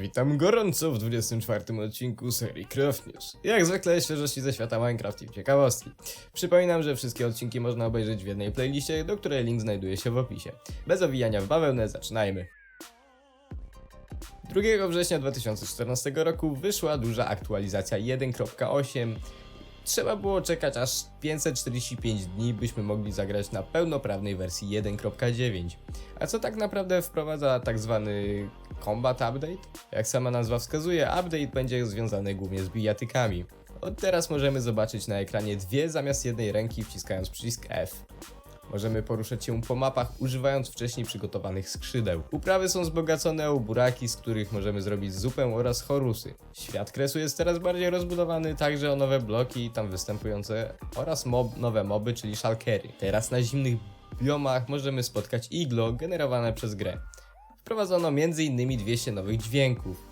Witam gorąco w 24 odcinku serii Craft News. Jak zwykle świeżości ze świata Minecraft i ciekawostki. Przypominam, że wszystkie odcinki można obejrzeć w jednej playliście, do której link znajduje się w opisie. Bez owijania w bawełnę, zaczynajmy. 2 września 2014 roku wyszła duża aktualizacja 1.8. Trzeba było czekać aż 545 dni, byśmy mogli zagrać na pełnoprawnej wersji 1.9. A co tak naprawdę wprowadza tak zwany Combat Update? Jak sama nazwa wskazuje, update będzie związany głównie z bijatykami. Od teraz możemy zobaczyć na ekranie dwie zamiast jednej ręki wciskając przycisk F. Możemy poruszać się po mapach używając wcześniej przygotowanych skrzydeł. Uprawy są wzbogacone o buraki, z których możemy zrobić zupę oraz chorusy. Świat kresu jest teraz bardziej rozbudowany także o nowe bloki tam występujące oraz mob, nowe moby, czyli szalkery. Teraz na zimnych biomach możemy spotkać iglo generowane przez grę. Wprowadzono m.in. 200 nowych dźwięków.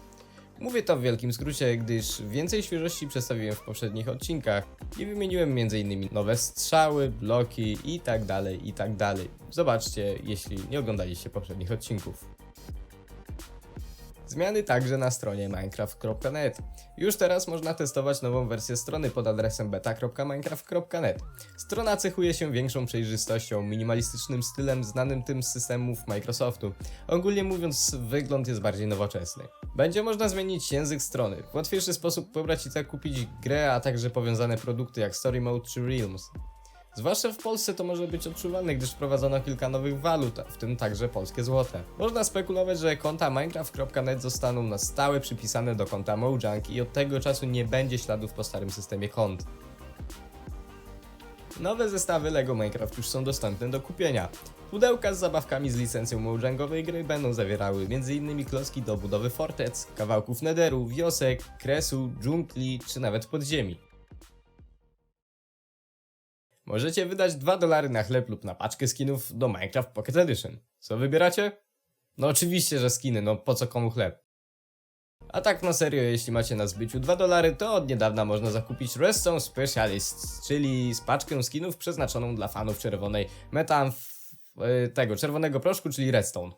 Mówię to w wielkim skrócie, gdyż więcej świeżości przedstawiłem w poprzednich odcinkach i wymieniłem m.in. nowe strzały, bloki i tak dalej, i tak. Zobaczcie, jeśli nie oglądaliście poprzednich odcinków. Zmiany także na stronie minecraft.net. Już teraz można testować nową wersję strony pod adresem beta.minecraft.net. Strona cechuje się większą przejrzystością, minimalistycznym stylem znanym tym z systemów Microsoftu. Ogólnie mówiąc, wygląd jest bardziej nowoczesny. Będzie można zmienić język strony, w łatwiejszy sposób pobrać i tak kupić grę, a także powiązane produkty jak Story Mode czy Realms. Zwłaszcza w Polsce to może być odczuwalne, gdyż wprowadzono kilka nowych walut, w tym także polskie złote. Można spekulować, że konta minecraft.net zostaną na stałe przypisane do konta Mojang i od tego czasu nie będzie śladów po starym systemie kont. Nowe zestawy LEGO Minecraft już są dostępne do kupienia. Pudełka z zabawkami z licencją Mojangowej gry będą zawierały m.in. klocki do budowy fortec, kawałków nederu, wiosek, kresu, dżungli czy nawet podziemi. Możecie wydać 2 dolary na chleb lub na paczkę skinów do Minecraft Pocket Edition. Co wybieracie? No oczywiście, że skiny, no po co komu chleb? A tak na serio, jeśli macie na zbyciu 2 dolary, to od niedawna można zakupić Redstone Specialists, czyli z paczkę skinów przeznaczoną dla fanów czerwonej metamf... e, tego, czerwonego proszku, czyli Redstone.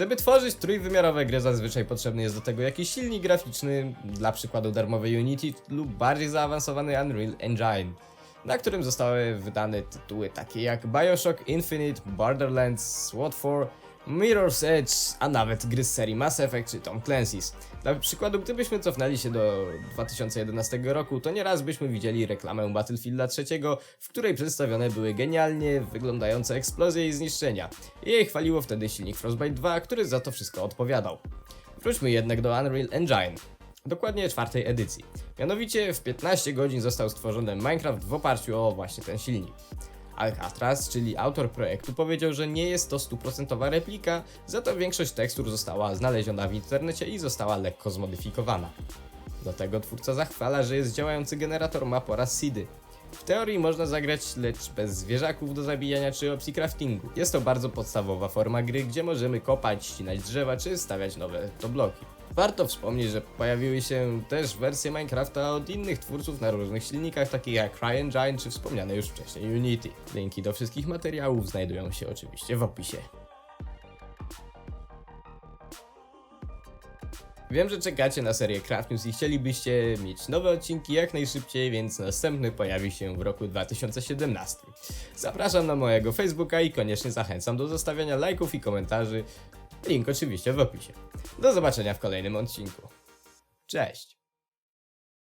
Żeby tworzyć trójwymiarowe gry zazwyczaj potrzebny jest do tego jakiś silnik graficzny, dla przykładu darmowy Unity lub bardziej zaawansowany Unreal Engine, na którym zostały wydane tytuły takie jak Bioshock Infinite, Borderlands, SWAT 4, Mirror's Edge, a nawet gry z serii Mass Effect czy Tom Clancy's. Dla przykładu, gdybyśmy cofnęli się do 2011 roku, to nieraz byśmy widzieli reklamę Battlefielda III, w której przedstawione były genialnie wyglądające eksplozje i zniszczenia. Jej chwaliło wtedy silnik Frostbite 2, który za to wszystko odpowiadał. Wróćmy jednak do Unreal Engine. Dokładnie czwartej edycji. Mianowicie w 15 godzin został stworzony Minecraft w oparciu o właśnie ten silnik. Alcatraz, czyli autor projektu, powiedział, że nie jest to stuprocentowa replika, za to większość tekstur została znaleziona w internecie i została lekko zmodyfikowana. Do tego twórca zachwala, że jest działający generator map oraz seedy. W teorii można zagrać, lecz bez zwierzaków do zabijania czy opcji craftingu. Jest to bardzo podstawowa forma gry, gdzie możemy kopać, ścinać drzewa czy stawiać nowe to bloki. Warto wspomnieć, że pojawiły się też wersje Minecrafta od innych twórców na różnych silnikach, takich jak CryEngine czy wspomniane już wcześniej Unity. Linki do wszystkich materiałów znajdują się oczywiście w opisie. Wiem, że czekacie na serię Craft News i chcielibyście mieć nowe odcinki jak najszybciej, więc następny pojawi się w roku 2017. Zapraszam na mojego Facebooka i koniecznie zachęcam do zostawiania lajków i komentarzy. Link oczywiście w opisie. Do zobaczenia w kolejnym odcinku. Cześć!